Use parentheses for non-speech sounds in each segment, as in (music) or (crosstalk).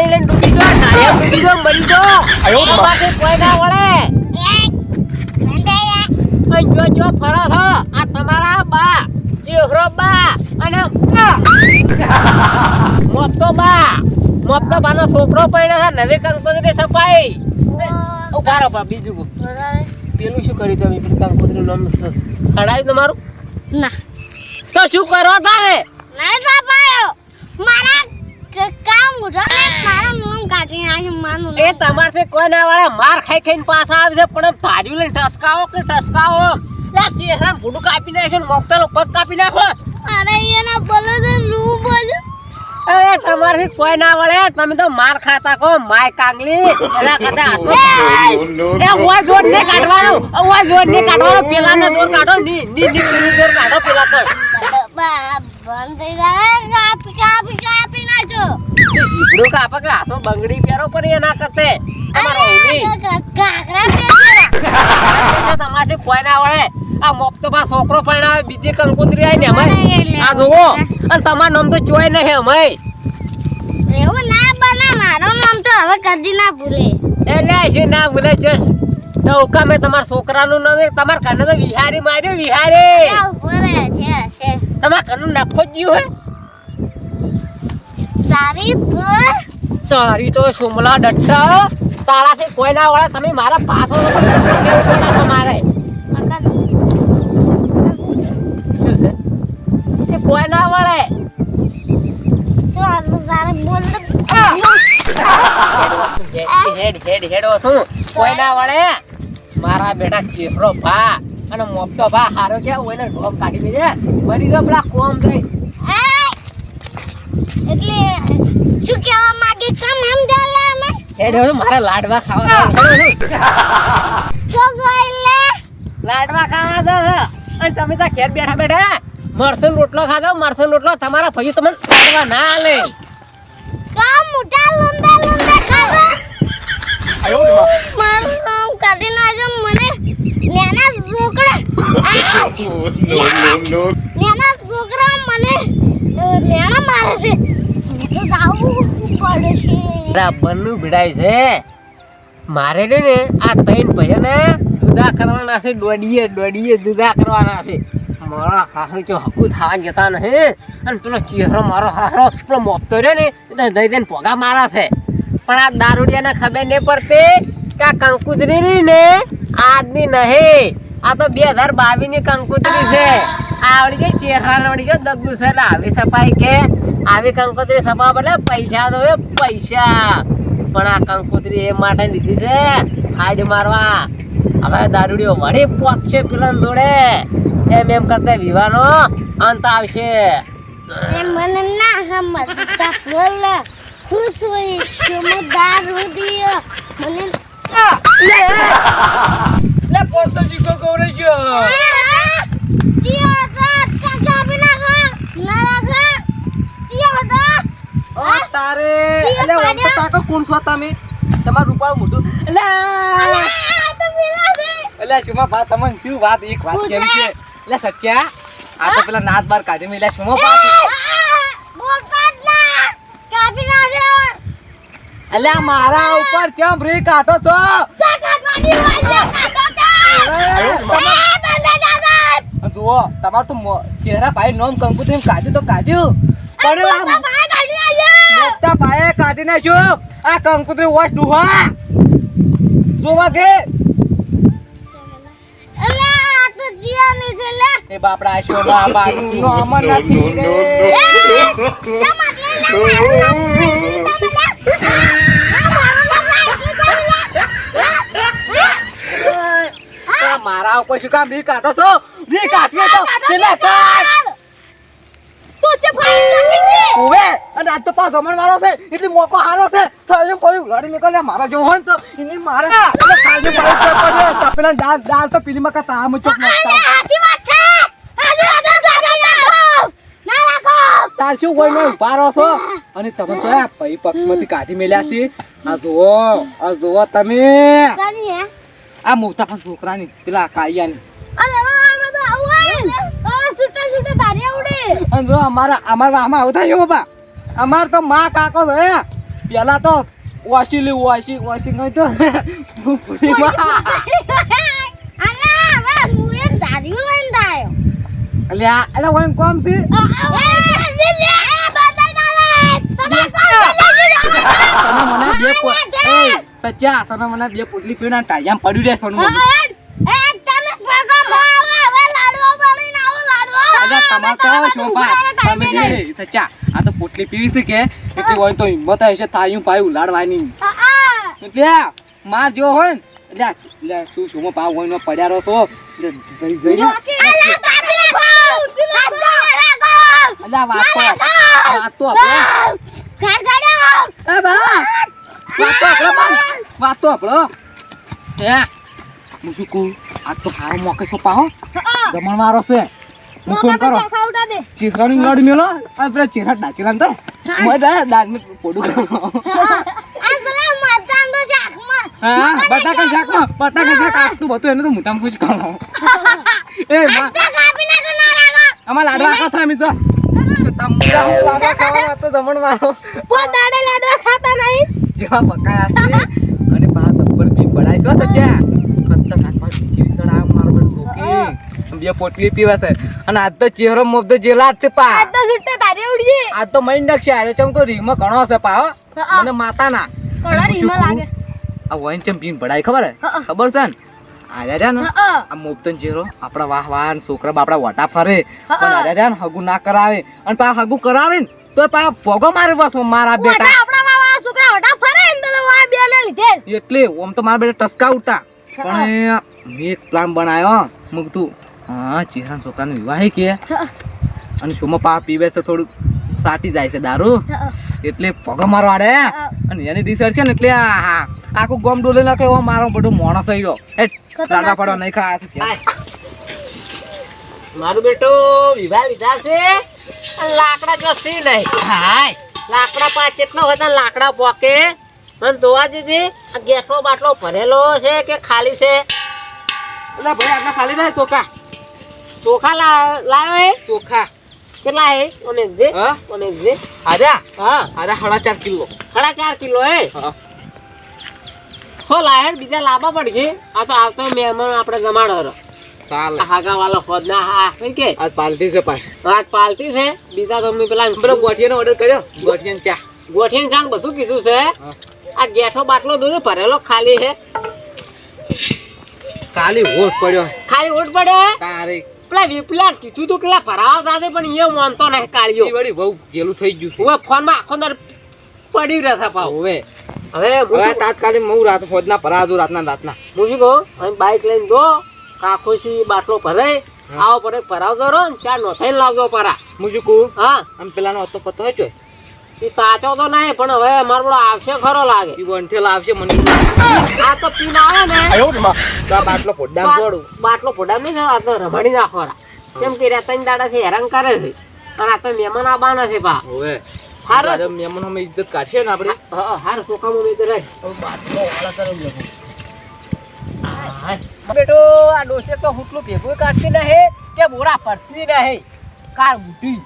પોણી લઈને ડૂબી ગયો. નાળિયેર ડૂબી ગયો મરી ગયો. એમાંથી કોઈ ના વળે. જો જો ફરો છો આ તમારા બા ચેહરો બા અને મોપતો બા. મોપતો બાનો છોકરો પડ્યો છે નવી કંકોત્રી સફાઈ ઉભારો પર બીજું કહું. પેલું શું કર્યું તમે? પેલું કંકોત્રીનું નામ ખડાયું તમારું? ના. તો શું કરો તારે? નહીં સફાયો મારા ક- એ તમારથી કોઈ ના વળે માર ખાઈ ખાઈને પાછા આવે છે પણ તાર્યું લઈને ટસકાવો કે ટસકાવો લે ચેહરાને ભૂંડું કાપી નાખશો ને મોકતાનો પગ કાપી નાખો. અરે એના બોલો તો રૂ બોલો. એ તમારથી કોઈ ના વળે? તમે તો માર ખાતા કહો માય કાંગલી. એના કરતા એ ઓય જોડ ને કાઢવાનો ઓય જોડ ને કાઢવાનો પેલા ને કાઢો ની ની ની પેલી કાઢો પેલા કર બંધ થઈ જાય કાપી કાપી કાપી જીબડું કાપે કે બંગડી પહેરો પણ એ ના કરતે. તમારો કાકરા કોઈ ના વળે. આ મોપતો છોકરો આવે બીજી કંકોત્રી આવી ને અમારે આ જુઓ. અને તમારું નામ તો ચોય નહીં અમે એવું ના બને મારું નામ તો હવે કદી ના ભૂલે. એટલે છે ના ભૂલે જસ તો ઉકામે તમારા છોકરાનું નામ તમારા ઘરને તો વિહારી માર્યો વિહારી. તમારા ઘરનું નખો જ ગયું તારી તો તારી તો સુમલા ડટ્ટા. તાળાથી કોઈ ના વળે તમે મારા પાછો તમારે શું છે? એ કોઈ ના વળે હેડ હેડ હેડ છું કોઈ ના વળે? મારા બેટા ચેહરો ભા. અને મોપતો ભા હારો કે ઓને ઢોમ કાઢી દે મરી ગયો પેલા કોમ થઈ. એટલે શું કહેવા માંગે કામ એમ ચાલે અમે? હેડ મારા લાડવા ખાવા તો ગોઈલે લાડવા ખાવા દો અને તમે તો ઘેર બેઠા બેઠા મરસન રોટલો ખાધો મરસન રોટલો તમારા ભાઈ તમને લાડવા ના આલે. કામ મોટા લંબા લંબા ખાવા મારું નામ કાઢી નાખજો મને નાના છોકરા (laughs) નો. નાના છોકરા મને અ, મારે છે. તો છે. ને આ ત્રણ ભાઈને જુદા કરવાના છે. દોડીએ દોડીએ જુદા કરવાના છે. મારા હાહરો જો હકુ થવા જતા નહીં અને પેલો ચહેરો મારો હાહરો પેલો મોપતો રહ્યો ને એ તો જઈ જઈને પોગા મારા છે. પણ આ દારૂડિયાને ખબર નહીં પડતી કે આ કંકુજરી ને આજની નહીં. આ તો બે હજાર બાવીસની કંકોત્રી છે. આવડી જાય ચેહરા નડી જો દગુ છે. એટલે આવી સપાઈ કે. આવી કંકોત્રી સપા બને પૈસા તો પૈસા. પણ આ કંકોત્રી એ માટે લીધી છે હાડ મારવા. હવે દારૂડીઓ વળી પોકશે પેલા દોડે. એમ એમ કરતા વિવાનો અંત આવશે. મને ના સમજતા બોલ ખુશ હોય હોય મને લે પોસ્તો ચીકો તો તો ઓ તારે એટલે ઓમ તો. તાકો કોણ છો તમે? તમારું રૂપાળું મોઢું. એટલે તો છે એટલે શુમા ભા તમને શું વાત? એક વાત કેમ છે? એટલે સચ્યા આ તો પેલા નાથ બાર કાઢી મેલ્યા શુમા ભા આ મારા ઉપર ચમ રી કાઢો છો. જુઓ તમારું તો ચહેરા ભાઈ નોમ કંકુત્રી કાઢ્યું તો કાઢ્યું પણ બોલતા ભાઈ કાઢી નાખ્યું આ કંકુત્રી વોશ ડુહા જોવા કે એ બાપડા આશો શોભા બાનું અમર નથી રે આ મારા ઉપર શું કામ રી કાઢો છો? રી કાઢીએ તો પેલા કાઢ. ઓવે અને આ તો પાસ અમણ વાળો છે એટલે મોકો હારો છે. થયો કોઈ લડી નીકળ્યા મારા જેવો હોય તો એને મારે એટલે કાજુ પાડે તો. પેલા દાળ દાળ તો આજે આદર કાતા આમ ના રાખો! તાર શું કોઈ ને ઊભા રહો છો? અને તમે તો પૈ પક્ષમાંથી કાઢી મેલ્યા છે. આ જુઓ આ જુઓ તમે. આ મોટા પણ છોકરાની પેલા કાળિયાની. અને જો અમારા અમારા આમાં આવતા થાય બાપા અમાર તો મા કાકો હે. પેલા તો વાસી વાસી વાસી નહીં તો અલ્યા અલ્યા વન કોમ છે? મને બે સચ્ચા સોનો મને બે પોટલી પીણા ટાઈમ પડ્યું રે સોનું સચ્ચા આ તો પોટલી પીવી છે કે? એટલે હોય તો હિંમત હશે થાયું પાયું લાડવાની. એટલે માર જો હોય ને એટલે એટલે શું શું પાવ હોય નો પડ્યા રહો છો? જઈ જઈ અલ્યા વાત તો વાત તો આપણે વાત આપણે પણ વાત આપણો હે? હું શું કહું? આ તો હારો મોકે છો પાહો જમણ મારો છે. હું ફોન કરો. ચીખરાની લડી મેલો. આ પેલા ચીખરા ડાચીરા તો મોય દા દાદ મે પોડું કરો. હા. બટાકા શાકમાં બટાકા શાક આખતું બધું એને તો મોટામાં પૂછ કરો. એ માં અમાર લાડવા આખા થાય મી તમરા હું. લાડવા ખાવા તો જમણ મારો જેવા પકાયા છે. અને પાંચ જબ્બર બી પડાય છો સચ્ચા. ખતરનાક પાંચ વિસળ આ મારો બેટો ભૂકી બે પોટલી પીવા છે. અને આજ તો ચહેરો મોબદો જેલા છે પા. આજ તો મહિન નાખશે આરે ચમ તો રીમાં ઘણો છે પા અને. મને માતા ના ઘણા રીમાં લાગે. આ વૈન ચમ પીને પડાય ખબર હે? ખબર છે ને? ને. આ મોબતન ચહેરો આપણા વાહ વાહ છોકરા બાપડા વટા ફરે. પણ ને હગું ના કરાવે. અને પા હગું કરાવે ને તો પા ભોગો મારે બસ મારા બેટા. એટલે ઓમ તો મારા બેટા ટસકા ઉડતા. પણ મેં એક પ્લાન બનાવ્યો મુક તું. હા ચિહાન છોકરાનો વિવાહ કે. અને શોમાં પા પીવે છે થોડુંક સાટી જાય છે દારૂ. એટલે પગ મારો આડે. અને એની દિશા છે ને એટલે હા આખું ગમ ડોલે નાખે એવો મારો બધો માણસ આવી ગયો. એ રાડા પડવા નહીં ખા મારું બેટો વિવાહ લીધા છે લાકડા જો સી નહીં. હાય. લાકડા પાંચ કેટલા હોય તો લાકડા પોકે. મને જોવા દીધી આ ગેસનો બાટલો ભરેલો છે કે ખાલી છે? અલા ભાઈ આટલા ખાલી જાય ચોખા. ચોખા લાવ્યો હે? ચોખા. કેટલા હે? ઓને જે હા? ઓને જે હા. આર્યા સાડા ચાર કિલો. સાડા ચાર કિલો હે? હા. હો લાહેર બીજા લાવવા પડશે આ તો આવતો મહેમાન આપણે જમાડો ચાલે હાગા વાળો ખોદ ના હા કઈ કે? આજ પાલટી છે પાય આજ પાલટી છે. બીજા તમે પેલા બરો ગોઠિયાનો ઓર્ડર કર્યો? ગોઠિયાની ચા. ગોઠીને જાણ બધું કીધું છે. આ ગેઠો બાટલો દૂધ ભરેલો ખાલી છે. કાલી હોશ પડ્યો. ખાલી ઓટ પડ્યો તારે. પેલા વિપલા કીધું તું પેલા ભરાવા સાથે પણ એ માનતો નહીં કાળિયો. વળી બહુ ગેલું થઈ ગયું છે. હવે ફોનમાં આખો દર પડી રહ્યા પાવ હવે. હવે તાત્કાલિક હું રાત ફોજના પરાજુ રાતના રાતના. હું શું કહું બાઇક બાઈક લઈને જો. કાકોશી બાટલો ભરાય આવો પડે ભરાવજો રો ને ચાર નો થઈને લાવજો પરા. હું શું કહું? હા. આમ પેલાનો હતો પતો હોય ચોય એ તાચો તો નહીં પણ હવે મારો બધો આવશે ખરો લાગે. ઈ વંઠેલ આવશે મને. આ તો પીને આવે ને. તો આ બાટલો પોડ્ડામ પડું. બાટલો ફોડામ નહીં આ તો રમાડી નાખવાના. કેમ કે રહ્યા ત્રણ દાડાથી હેરાન કરે છે. અને આ તો મહેમાન આવવાના છે પા હવે. હારું. મહેમાનો ઇજ્જત કાઢશે ને આપણે? હા હાર ચોખામાં મેં તો રાખ. હવે બાટલો વાળા કરો. બેટો આ ડોસે તો હુટલું ભેગું કાઢતી નહીં કે બોરા ફરતી નહીં. કાર ઉઠી.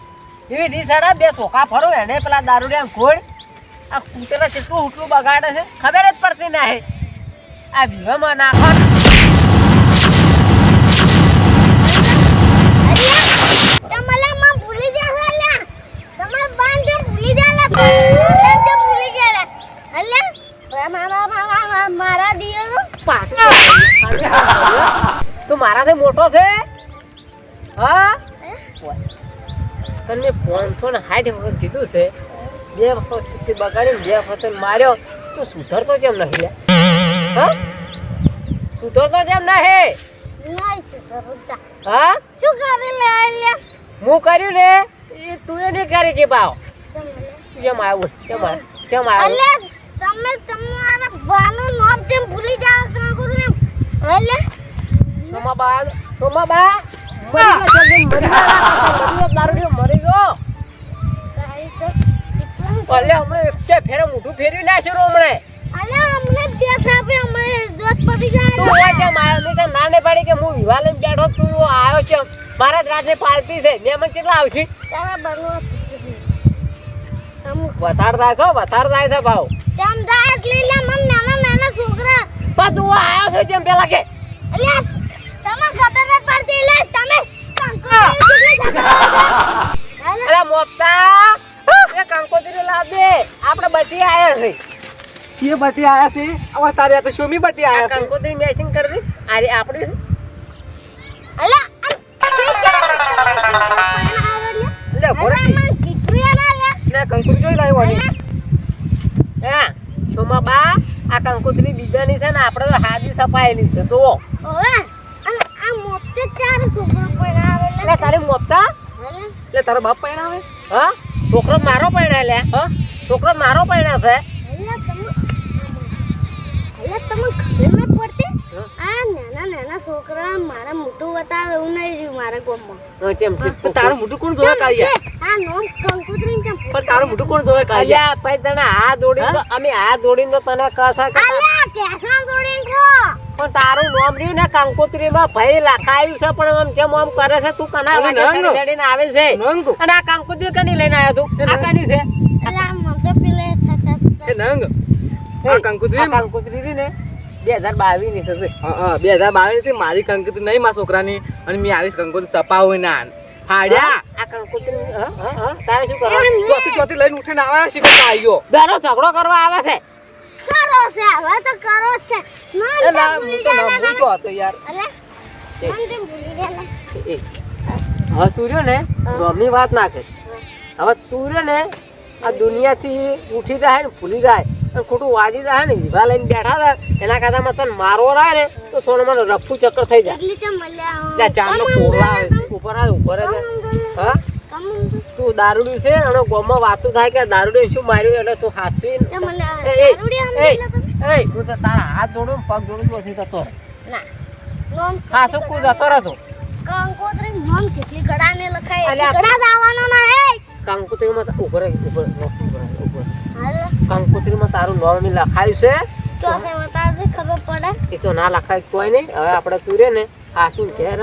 એવી ની સાડા બે ચોખા ફરો એને પેલા દારૂડિયા ખોડ આ કૂતરા કેટલું હુટલું બગાડે છે ખબર જ પડતી નહીં. આ વિવામાં નાખો તમારા ભૂલી ગયા મારા દિયો તું મારાથી મોટો છે? હા? તને ફોન ફોન હાઈટ વખત કીધું છે. બે વખત છૂટી બગાડી બે વખત માર્યો. તું સુધરતો કેમ નથી હા? સુધરતો કેમ નહીં? હા? શું કરી લે હું કર્યું ને? એ તું એ નહીં કરી કે પાવ કેમ આવ્યો કેમ આવ્યો કેમ આવ્યો તમે તમારા બાનું નામ જેમ ભૂલી જાવ કાં કરું એમ અલ્યા સોમાબા મરી ગયો મરી ગયો. કેટલું અલે હમણાં ફેરે મોઢું ફેરવી નાખ્યું હમણે. અલ્યા અમને બે થાપે અમે જોત પડી તું નહીં તો ના કે હું વિવાહ લઈને બેઠો તું આવ્યો છે. મારા જ રાતે પાર્ટી છે મહેમાન કેટલા આવશે? તારા બનો વધાર થાય છો વધાર થાય છે ભાવ. તેમ દાટ લઈ લે મન નાના નાના છોકરા. પણ તું આયો છે જેમ પેલા કે? અલ્યા તમે ખબર જ પડતી લે તમે કંકો હાલે. મોપતા એ કંકોત્રી લાવ દે. આપણે બટી આયા છે. કે બટી આયા છે? હવે તારે તો શોમી બટી આયા છે? કંકોત્રી મેચિંગ કરી દે. આરે આપણી થઈ લે અલ્યા ના જોઈ લાવ્યો હા? સોમા બા આ કંકોત્રી બીજાની છે ને આપણે તો સપાયેલી છે. તો ઓવે આ ચાર છોકરા એટલે મોપતા તારો બાપ પરણાવે? હા? છોકરો મારો પરણ્યા લે. હા? છોકરો મારો તમે તમે પડતી હા? આ નાના નાના છોકરા મારા મોટું બતાવે એવું નહીં રહ્યું મારા ગામમાં. હા, કેમ? તારું મોઢું કોણ જોવે કાળિયા? આ નોમ કંકુતરી કેમ પણ તારું મોઢું કોણ જોવે કાળિયા? અલ્યા તને તો અમે તો તને અલ્યા પણ તારું નામ રહ્યું ને કંકોત્રીમાં ભાઈ લખાયું છે પણ આમ જેમ આમ કરે છે તું કના. ચડી ચડીને આવે છે. અને આ કંકોત્રી કની લઈને આવ્યો તું? આ કની છે? અલ્યા મને પેલે થતા એ નંગ. આ કંકુતરી કંકોત્રી ને? બે હજાર બાવીસની થશે. હા હા બે હજાર બાવીસથી મારી કંકુતરી નહીં મારા છોકરાની અને મેં આવીશ કંકુતરી સપાવું ના હાડ્યા? આ કંકોત્રી હા, હા, હા. તારે શું કરવાનું? ચોથી ચોથી લઈને ઉઠીને આવ્યા શીખર આવ્યો બેનો ઝઘડો કરવા આવે છે. કરો છે હવે તો કરો છે. મન એ તો ના હું તો ના ભૂલતો હતો યાર. અલ્યા એ. મન તો ભૂલી ગયા એ, હવે તું રહ્યો ને વાત ના કર હવે તું રહ્યો ને આ દુનિયાથી ઉઠી જાય ને ભૂલી જાય અને ખોટું વાજી જાય ને હીરા લઈને બેઠા હતા એના કરતાં તને મારવો રહે ને તો સોનામાં મને રફુ ચક્કર થઈ જાય. ચાંદનો કોળા આવે ઉપર આવે ઉપર હા? તું દારૂડી છે અને ગોમાં વાતું થાય કે દારૂડી શું માર્યું એટલે તું હાસવી એ, એ, તો તારા હાથ જોડું પગ જોડું નથી થતો. હા શું કુદ જતો રહેતો? કંકોત્રી નોમ કેટલી ગળાને લખાય. ગળા દાવાનો ના હે કંકોત્રીમાં ઊભો રહે, ઊભો ઊભો કંકોત્રીમાં તારું ય લખાયું છે. ખબર પડે? એ તો ના લખાય કોઈ નહીં. હવે આપણે તું રે ને આસુ ઘેર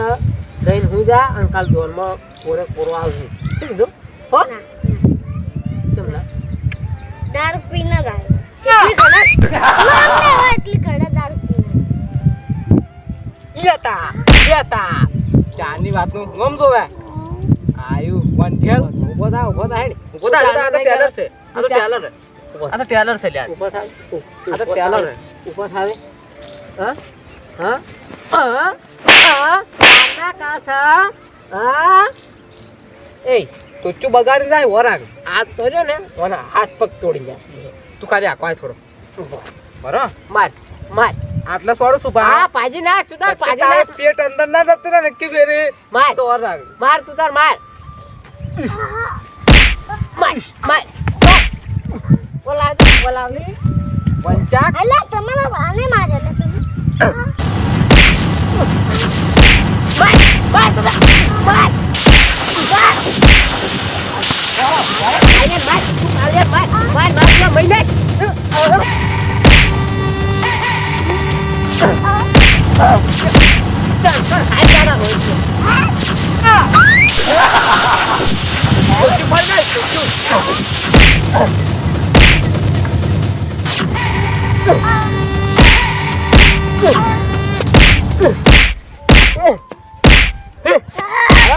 જઈને હું જા અને કાલ દોરમાં પૂરે પોરો આવશે શું કીધું? હો? ના કેમ ના? દારૂ પીને જ આવે એટલી હોય દારૂ પીને. વાતનું ગમ આયુ પણ ઊભો થા ઊભો થા હેડ. ઊભો થા, આ તો ટેલર છે આ તો ટેલર આ તો ટેલર છે લ્યા. ઊભો થા આ તો ટેલર ઊભો થાવે હા? હા? હા? હા? કાના કાસા? હા? એ તુચ્ચું બગાડી જાય વરાગ આ તો જો ને. મને હાથ પગ તોડી જશે તું ખાલી આખો થોડો. બરો. માર માર. આટલા સોડો સુભા હા પાજી નાખ તું તાર પાજી નાખ. પેટ અંદર ના જતું ને નક્કી બેરે. માર તો વરાગ માર તું તાર માર. માર માર માર. બોલાવ દે, બોલાવ દે. પંચાક અલ્યા તમારા વાને મારેલા તમે માર માર. માર માર આલે માર આલે માર માર માર ના મહિને ચાલ ચાલ હાલ જાના હોય છે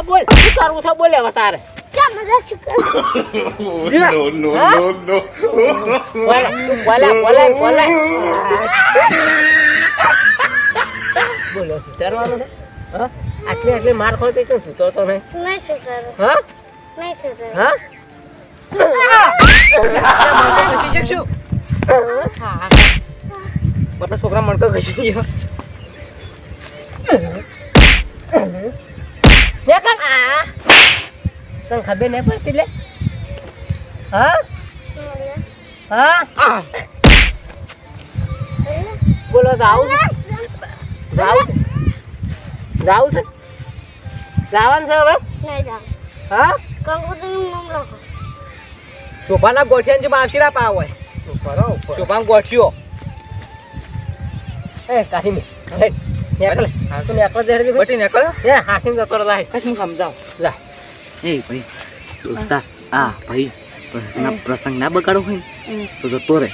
બોલ શું કરવું છે બોલે તારે no, no, no, no. બોલે બોલે બોલે બોલે બોલો છે હા? આટલી આટલી માર ખોઈ તો સૂતો નહીં. નહીં હા? નહીં હા? મારા છોકરા મણકો ઘસી ગયો. તને ખબર નહીં પડતી લે? હા? હા? બોલો તો આવું. છે જાવું છે? જાવું છે જવાનું છે હવે? નહીં જાવ. હા? કંકોત્રીનું નામ લખો શોભાના ગોઠિયાને જે માવશીરા પાવ હોય. ઉપર હો, શોભાન ગોઠિયો. એ કાઢી મે. એકલે તું એકલો જ હેડી બટી નીકળ્યો એ હાસીમ જતો રહે લાય. કશ હું સમજાવ લા. એ ભાઈ દોસ્તા આ ભાઈ પ્રસંગ પ્રસંગ ના બગાડો હોય ને તો જતો રે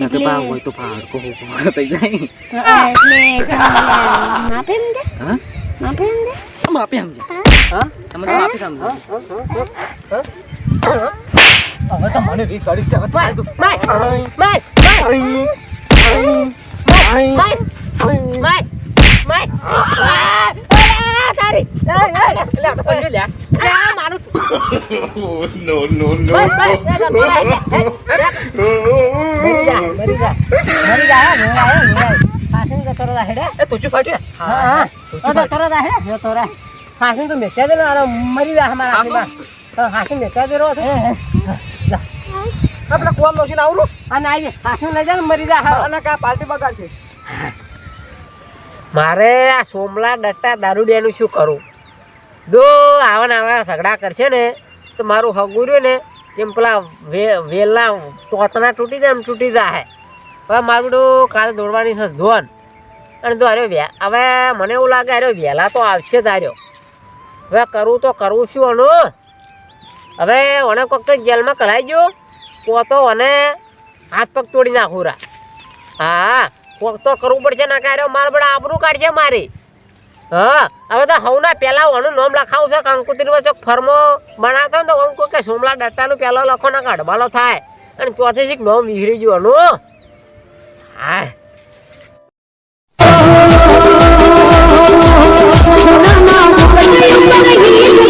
તો પાવ પા હોય તો પાડકો હોકો થઈ જાય. એટલે માપે સમજે હા? માપે સમજે માપી સમજે હા તમે તો માપી સમજો હવે હવે તો મને વીસ વાળી છે હવે તો માર તું માર માર માર માર તારી તો ને ને હેડે? એ ફાટ્યું હા હા મેચા દે અરે મરી જા હમારા હાસીમ તો મેચા દે રો તો આપણે કુવા નોશીને આવરું? અને આઈ હાસીમ લઈ જા મરી જા અને કા પાર્ટી બગાડશે મારે આ સોમલા ડટ્ટા દારૂડિયાનું શું કરું? જો આવા ને આવા ઝઘડા કરશે ને તો મારું હગુર્યું ને જેમ પેલા વેલા તોતના તૂટી જાય એમ તૂટી જાય હવે મારું કાલે દોડવાની છે ધોન. અને તો અરે વ્યા. હવે મને એવું લાગે, અરે વહેલા તો આવશે જ હવે કરવું તો કરવું શું અનું. હવે મને કોક તો જેલમાં કરાઈ ગયો. પોતો અને હાથ પગ તોડી નાખું રા. હા, કોક તો કરવું પડશે, ના કાર્યો મારે બધા આબરું કાઢશે મારી. હા, હવે તો હવના પહેલાં ઓનું નામ લખાવું છે કંકુતરીમાં ચોક ફર્મો બનાવતો ને તો અંકુ કે સોમલા ડટ્ટાનું પહેલાં લખો ના કાઢ થાય. અને ચોથી શીખ નામ વિહરી જવાનું હા. Thank you.